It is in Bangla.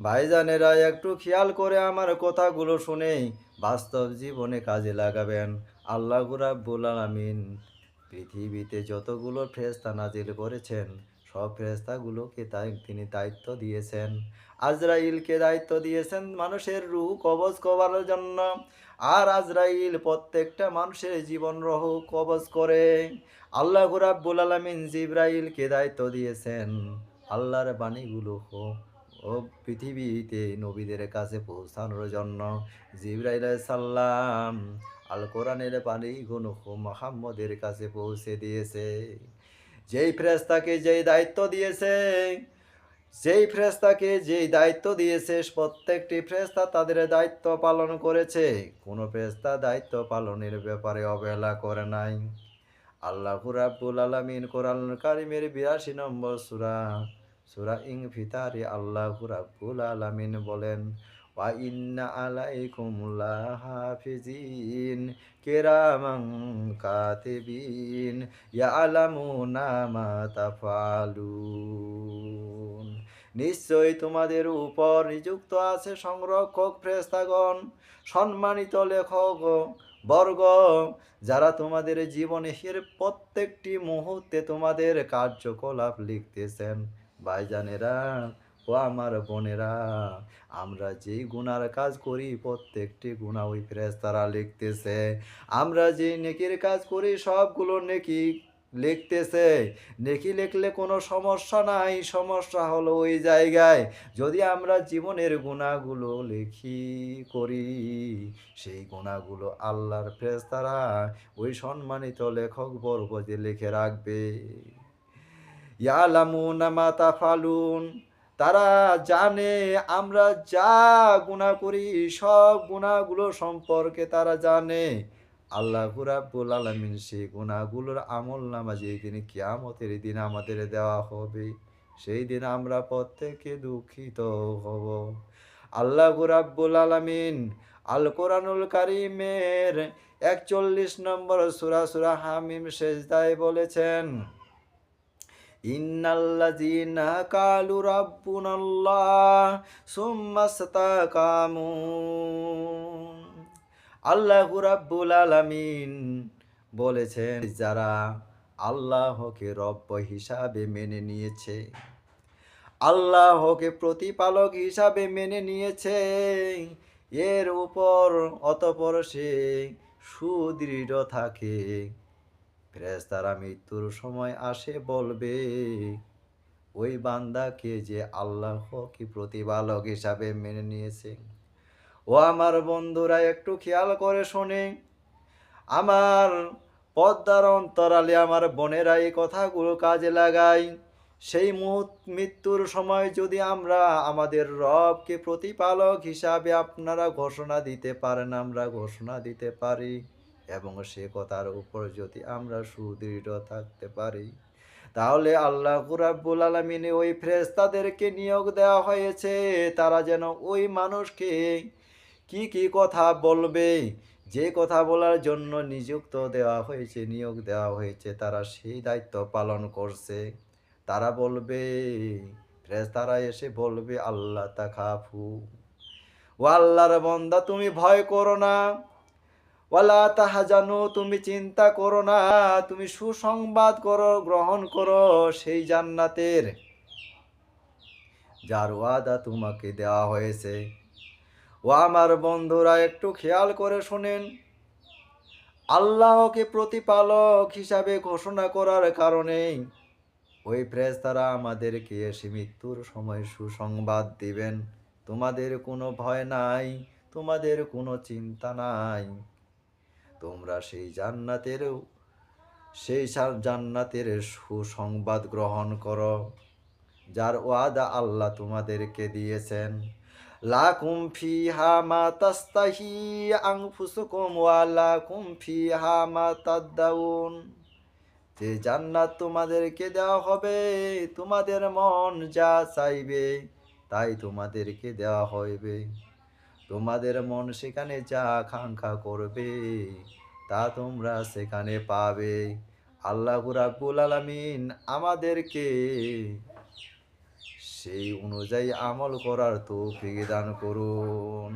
ভাইজানেরা একটু খেয়াল করে আমার কথাগুলো শুনে বাস্তব জীবনে কাজে লাগাবেন। আল্লাহ রাব্বুল আলামিন পৃথিবীতে যতগুলো ফেরেশতা নাজিল করেছেন, সব ফেরেশতাগুলোকে তাই তিনি দায়িত্ব দিয়েছেন। আজরাইলকে দায়িত্ব দিয়েছেন মানুষের রু কবজ করার জন্য। আর আজরাইল প্রত্যেকটা মানুষের জীবন রহ কবজ করে। আল্লাহ রাব্বুল আলামিন জিব্রাইলকে দায়িত্ব দিয়েছেন। আল্লাহর বাণীগুলো হোক ও পৃথিবীতে নবীদের কাছে পৌঁছানোর জন্য জিব্রাইল সাল্লাম আল কোরআনের পানি গুণ মোহাম্মদের কাছে পৌঁছে দিয়েছে। যেই ফ্রেস্তাকে যেই দায়িত্ব দিয়েছে, যেই ফ্রেস্তাকে যেই দায়িত্ব দিয়েছে, প্রত্যেকটি ফ্রেস্তা তাদের দায়িত্ব পালন করেছে। কোনো ফ্রেস্তা দায়িত্ব পালনের ব্যাপারে অবহেলা করে নাই। আল্লাহ রাব্বুল আলামিন কোরআন কারিমের বিরাশি নম্বর সূরা সূরা ইং ফিতারে আল্লাহ রাব্বুল আলামিন বলেন ওয়া ইন্না আলাইকুম লাহাফিজিন কিরামান কাতিবিন ইয়ালামুনা মা তাফালুন তোমাদের উপর নিযুক্ত আছে সংরক্ষক ফ্রেস্তাগণ সম্মানিত লেখক, বর্গ, যারা তোমাদের জীবনের প্রত্যেকটি মুহূর্তে তোমাদের কার্যকলাপ লিখতেছেন। ভাইজানেরা, ও আমার বোনেরা, আমরা যেই গুনার কাজ করি, প্রত্যেকটি গুণা ওই ফেরেস্তারা লিখতেছে। আমরা যে নেকির কাজ করি, সবগুলো নেকি লিখতেছে। নেকি লিখলে কোনো সমস্যা নাই, সমস্যা হলো ওই জায়গায়। যদি আমরা জীবনের গুণাগুলো লিখি, করি, সেই গুণাগুলো আল্লাহর ফেরেস্তারা ওই সম্মানিত লেখক বর্গ যে লিখে রাখবে। ইয়ালামুনা মা তাফালুন তারা জানে আমরা যা গুণা করি, সব গুণাগুলো সম্পর্কে তারা জানে। আল্লাহ রাব্বুল আলামিন সেই গুণাগুলোর আমল নামা যেই দিন কিয়ামতের দিন আমাদের দেওয়া হবে, সেই দিন আমরা প্রত্যেকে দুঃখিত হব। আল্লাহ রাব্বুল আলামিন আল কোরআনুল কারিমের একচল্লিশ নম্বর সুরা সুরা হামিম শেষদায় বলেছেন ইন্নাল্লাযীনা কালু রাব্বুনাল্লাহ সুম্মা ইসতাকামু আল্লাহু রাব্বুল আলামিন বলেছেন, যারা আল্লাহকে রব্ব হিসাবে মেনে নিয়েছে, আল্লাহকে প্রতিপালক হিসাবে মেনে নিয়েছে, এর উপর অতপর সে সুদৃঢ় থাকে। ফেরেস্তারা মৃত্যুর সময় আসে বলবে, ওই বান্দাকে যে আল্লাহকে প্রতিপালক হিসাবে মেনে নিয়েছে? ও আমার বন্ধুরা, একটু খেয়াল করে শোনে। আমার পদ্মার অন্তরালে আমার বোনেরা এই কথাগুলো কাজে লাগাই সেই মৃত্যুর সময় যদি আমরা আমাদের রবকে প্রতিপালক হিসাবে আপনারা ঘোষণা দিতে পারেন, আমরা ঘোষণা দিতে পারি। এবং সে কথার উপর যদি আমরা সুদৃঢ় থাকতে পারি, তাহলে আল্লাহ রাব্বুল আলমিনে ওই ফ্রেস্তাদেরকে নিয়োগ দেওয়া হয়েছে। তারা যেন ওই মানুষকে কি কি কথা বলবে, যে কথা বলার জন্য নিযুক্ত দেওয়া হয়েছে, নিয়োগ দেওয়া হয়েছে, তারা সেই দায়িত্ব পালন করছে। তারা বলবে ফ্রেস্তারা এসে বলবে, আল্লাহ তা তাকাফু ও আল্লাহর বন্দা, তুমি ভয় করো না। ওয়ালা তাহাজানু, তুমি চিন্তা করো না, তুমি সুসংবাদ করো, গ্রহণ করো সেই জান্নাতের। যার ওয়াদা তোমাকে দেওয়া হয়েছে। ও আমার বন্ধুরা, একটু খেয়াল করে শোনেন। আল্লাহকে প্রতিপালক হিসাবে ঘোষণা করার কারণে ওই ফ্রেস্তারা আমাদেরকে এসে মৃত্যুর সময় সুসংবাদ দিবেন। তোমাদের কোনো ভয় নাই, তোমাদের কোনো চিন্তা নাই। তোমরা সেই জান্নাতের সেই জান্নাতের সুসংবাদ গ্রহণ করো, যার ওয়াদা আল্লাহ তোমাদেরকে দিয়েছেন। লাকুম ফিহা মা তাস্তাহি আনফুসুকুম ওয়া লাকুম ফিহা মা তাদ্দাউন। যে জান্নাত তোমাদেরকে দেওয়া হবে, তোমাদের মন যা চাইবে, তাই তোমাদেরকে দেওয়া হইবে। তোমাদের মন সেখানে যা আকাঙ্ক্ষা করবে, তা তোমরা সেখানে পাবে। আল্লাহ রাব্বুল আলামিন আমাদেরকে সেই অনুযায়ী আমল করার তৌফিক দান করুন।